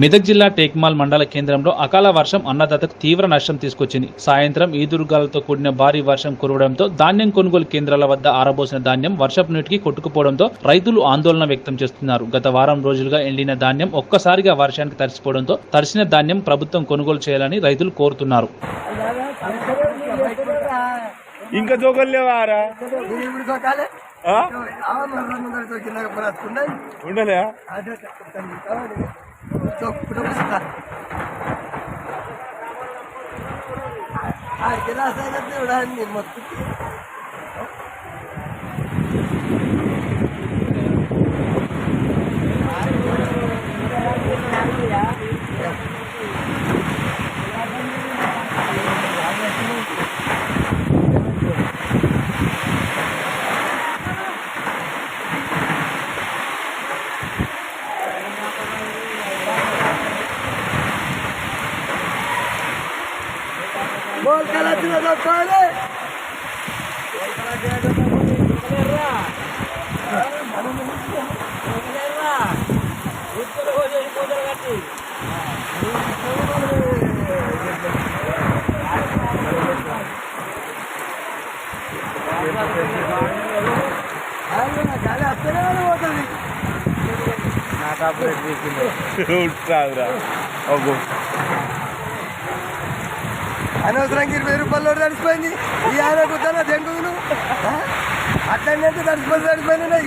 మెదక్ జిల్లా టేక్మాల్ మండల కేంద్రంలో అకాల వర్షం అన్నదాతకు తీవ్ర నష్టం తీసుకొచ్చింది. సాయంత్రం ఈదురుగాలతో కూడిన భారీ వర్షం కురవడంతో ధాన్యం కొనుగోలు కేంద్రాల వద్ద ఆరబోసిన ధాన్యం వర్షపు నీటికి కొట్టుకుపోవడంతో రైతులు ఆందోళన వ్యక్తం చేస్తున్నారు. గత వారం రోజులుగా ఎండిన ధాన్యం ఒక్కసారిగా వర్షానికి తడిసిపోవడంతో తడిసిన ధాన్యం ప్రభుత్వం కొనుగోలు చేయాలని రైతులు కోరుతున్నారు. ఇంకా లేవారా कुठं कुठं बसला हा केला असायला तेवढा मग किती? हो. বল খেলা ছিল তাহলে Ultra, bravo. Oh, go. అనవసరంగా ఇరవై రూపాయలు తడిసిపోయింది. ఈ ఆయన కుదర దెంగులు అట్లనే తడిసిపోయి తడిసిపోయినాయి.